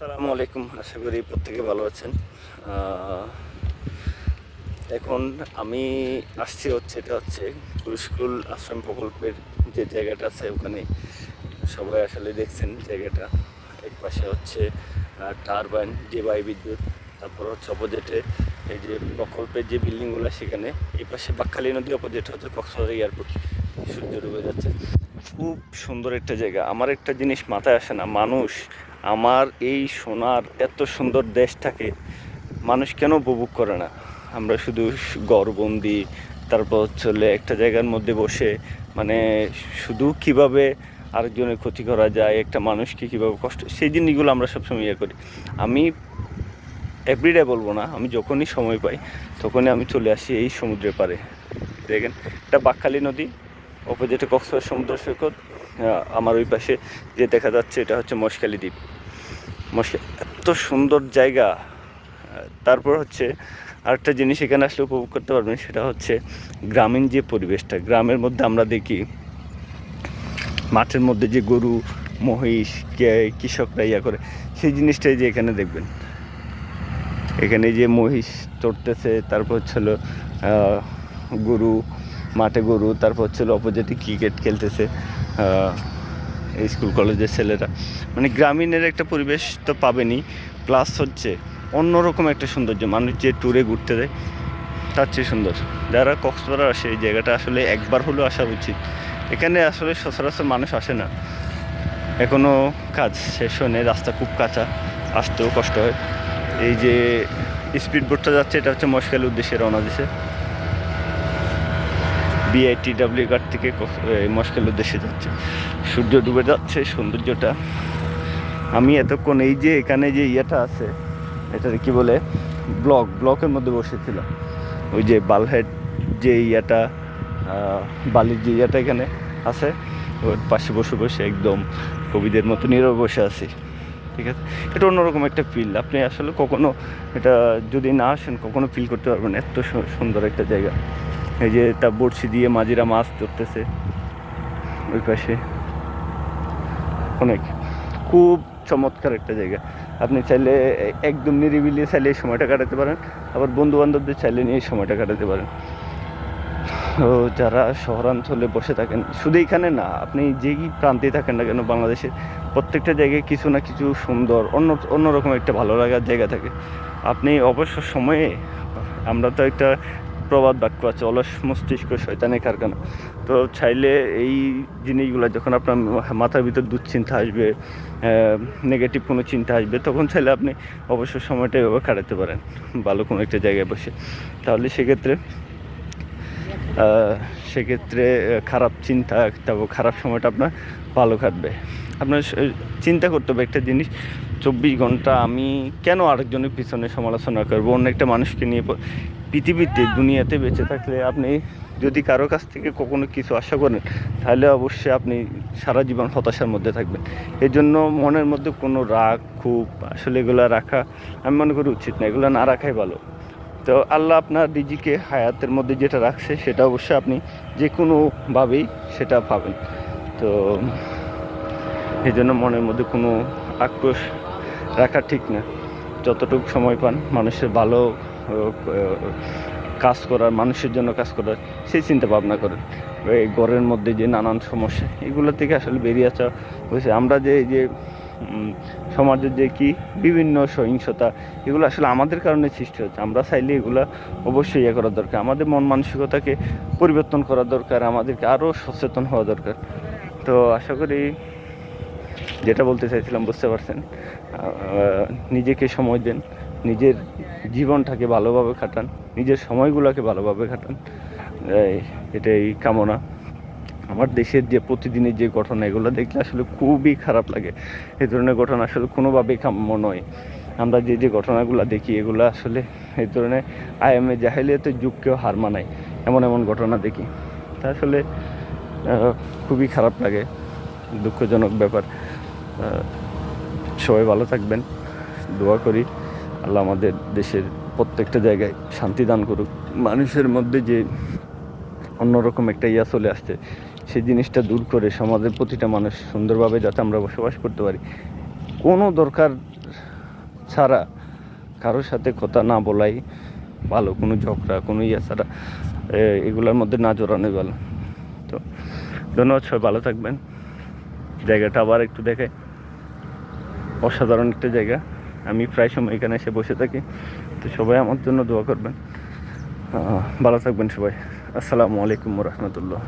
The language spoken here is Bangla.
আসসালামু আলাইকুম। আশা করি প্রত্যেকে ভালো আছেন। এখন আমি আসছি হচ্ছে, এটা হচ্ছে স্কুল আশ্রম প্রকল্পের যে জায়গাটা আছে, ওখানে সবাই আসলে দেখছেন জায়গাটা। এক পাশে হচ্ছে টারবাইন যে বায়ু বিদ্যুৎ, তারপর হচ্ছে অপোজিটে এই যে প্রকল্পের যে বিল্ডিংগুলো সেখানে, এই পাশে বাক্কালী নদী, অপোজিট হচ্ছে কক্সবাজার এয়ারপোর্ট। সূর্য ডুবে যাচ্ছে। খুব সুন্দর একটা জায়গা। আমার একটা জিনিস মাথায় আসে না, মানুষ আমার এই সোনার এত সুন্দর দেশটাকে মানুষ কেন উপভোগ করে না? আমরা শুধু গড়বন্দি তারপর হলে একটা জায়গার মধ্যে বসে মানে শুধু কীভাবে আরেকজনের ক্ষতি করা যায়, একটা মানুষকে কীভাবে কষ্ট, সেই জিনিসগুলো আমরা সবসময় ইয়ে করি। আমি এভরিডে বলব না, আমি যখনই সময় পাই, তখনই আমি চলে আসি এই সমুদ্রের পাড়ে। দেখেন, এটা বাকখালী নদী, অপোজিটে কক্সবাজার সমুদ্র সৈকত আমার ওই পাশে যে দেখা যাচ্ছে এটা হচ্ছে মশকালি দ্বীপ। মশকা এত সুন্দর জায়গা। তারপর হচ্ছে আরেকটা জিনিস এখানে আসলে উপভোগ করতে পারবেন, সেটা হচ্ছে গ্রামীণ যে পরিবেশটা, গ্রামের মধ্যে আমরা দেখি মাঠের মধ্যে যে গরু, মহিষ কৃষকরা ইয়া করে, সেই জিনিসটাই যে এখানে দেখবেন। এখানে যে মহিষ চড়তেছে, তারপর হচ্ছিল গরু মাঠে গরু, তারপর ছিল অপোজিটে ক্রিকেট খেলতেছে স্কুল কলেজের ছেলেরা। মানে গ্রামীণের একটা পরিবেশ তো পাবেনই প্লাস হচ্ছে অন্যরকম একটা সৌন্দর্য, মানুষ যে ট্যুরে ঘুরতে যায়, তার চেয়ে সুন্দর। যারা কক্সবাজার আসে, এই জায়গাটা আসলে একবার হলেও আসা উচিত। এখানে আসলে সচরাচর মানুষ আসে না। এখনও কাজ শেষ হয়নি রাস্তা খুব কাঁচা, আসতেও কষ্ট হয়। এই যে স্পিড বোটটা যাচ্ছে, এটা হচ্ছে মশকালের উদ্দেশ্যে রওনা দিছে। বিআইটি ডাব্লিউ গার্ড থেকে মশকালের উদ্দেশ্যে যাচ্ছে। সূর্য ডুবে যাচ্ছে, সৌন্দর্যটা। আমি এতক্ষণ এই যে এখানে যে ইয়েটা আছে এটা কি বলে, ব্লক, ব্লকের মধ্যে বসেছিলাম। ওই যে বালহেড যে ইয়েটা বালির যে ইয়েটা এখানে আছে, ওর পাশে বসে বসে একদম কবিদের মতো নীরবে বসে আছি। ঠিক আছে? এটা অন্যরকম একটা ফিল আপনি আসলে কখনো এটা যদি না আসেন, কখনো ফিল করতে পারবেন এত সুন্দর একটা জায়গা। এই যে তা বড়শি দিয়ে মাঝিরা মাছ ধরতেছে। ওই পাশে। অনেক। খুব চমৎকার একটা জায়গা। আপনি চাইলে একদম নিরিবিলি চাইলে এই সময়টা কাটাতে পারেন। আবার বন্ধু বান্ধবদের চাইলে নিয়ে এই সময়টা কাটাতে পারেন। তো যারা শহরাঞ্চলে বসে থাকেন, শুধু এইখানে না, আপনি যেই প্রান্তেই থাকেন না কেন বাংলাদেশের প্রত্যেকটা জায়গায় কিছু না কিছু সুন্দর, অন্য, অন্যরকম একটা ভালো লাগার জায়গা থাকে। আপনি অবসর সময়ে, আমরা তো একটা প্রবাদ বাক্য আছে, অলস মস্তিষ্ক শয়তানের কারখানা। তো চাইলে এই জিনিসগুলো যখন আপনার মাথার ভিতর দুশ্চিন্তা আসবে নেগেটিভ কোনো চিন্তা আসবে, তখন চাইলে আপনি অবসর সময়টা এভাবে কাটাতে পারেন, ভালো কোনো একটা জায়গায় বসে। তাহলে সেক্ষেত্রে সেক্ষেত্রে খারাপ চিন্তা, তারপর খারাপ সময়টা আপনার ভালো কাটবে। আপনার চিন্তা করতে হবে একটা জিনিস, চব্বিশ ঘণ্টা আমি কেন আরেকজনের পিছনে সমালোচনা করব? অন্য একটা মানুষকে নিয়ে পৃথিবীতে, দুনিয়াতে বেঁচে থাকলে আপনি যদি কারও কাছ থেকে কখনো কিছু আশা করেন, তাহলে অবশ্যই আপনি সারা জীবন হতাশার মধ্যে থাকবেন। এই জন্য মনের মধ্যে কোনো রাগ খুব আসলে এগুলো রাখা আমি মনে করি উচিত না, এগুলো না রাখাই ভালো। তো আল্লাহ আপনার ডিজিকে হায়াতের মধ্যে যেটা রাখছে, সেটা অবশ্যই আপনি যে কোনোভাবেই সেটা পাবেন তো এই জন্য মনের মধ্যে কোনো আক্রোশ রাখা ঠিক না। যতটুকু সময় পান, মানুষের ভালো কাজ করার, মানুষের জন্য কাজ করার, সেই চিন্তা ভাবনা করেন। এই ঘরের মধ্যে যে নানান সমস্যা, এগুলো থেকে আসলে বেরিয়ে আসা হয়েছে। আমরা যে যে সমাজের যে কি বিভিন্ন সহিংসতা, এগুলো আসলে আমাদের কারণে সৃষ্টি হচ্ছে। আমরা চাইলে এগুলো অবশ্যই ইয়ে করা দরকার। আমাদের মন মানসিকতাকে পরিবর্তন করা দরকার, আমাদেরকে আরও সচেতন হওয়া দরকার। তো আশা করি যেটা বলতে চাইছিলাম, বুঝতে পারছেন? নিজেকে সময় দেন। নিজের জীবনটাকে ভালোভাবে কাটান, নিজের সময়গুলোকে ভালোভাবে কাটান। এটাই কামনা। আমার দেশের যে প্রতিদিনের যে ঘটনা, এগুলো দেখলে আসলে খুবই খারাপ লাগে। এই ধরনের ঘটনা আসলে কোনোভাবেই কাম্য নয়। আমরা যে যে ঘটনাগুলো দেখি, এগুলো আসলে এই ধরনের আইএমএ জাহেলিয়াতের যুগকেও হার মানায়। এমন এমন ঘটনা দেখি। তা আসলে খুবই খারাপ লাগে। দুঃখজনক ব্যাপার। সবাই ভালো থাকবেন। দোয়া করি। আল্লাহ আমাদের দেশের প্রত্যেকটা জায়গায় শান্তি দান করুক। মানুষের মধ্যে যে অন্যরকম একটা ইয়া চলে আসছে, সেই জিনিসটা দূর করে সমাজের প্রতিটা মানুষ সুন্দরভাবে যাতে আমরা বসবাস করতে পারি। কোনো দরকার ছাড়া কারোর সাথে কথা না বলাই ভালো, কোনো ঝগড়া, কোনো ইয়া ছাড়া এগুলোর মধ্যে না জড়ানোই ভালো। তো ধন্যবাদ সবাই, ভালো থাকবেন। জায়গাটা আবার একটু দেখে অসাধারণ একটা জায়গা। আমি প্রায় সময় এখানে এসে বসে থাকি। তো সবাই আমার জন্য দোয়া করবেন। ভালো থাকবেন সবাই। আসসালামু আলাইকুম রহমতুল্লাহ।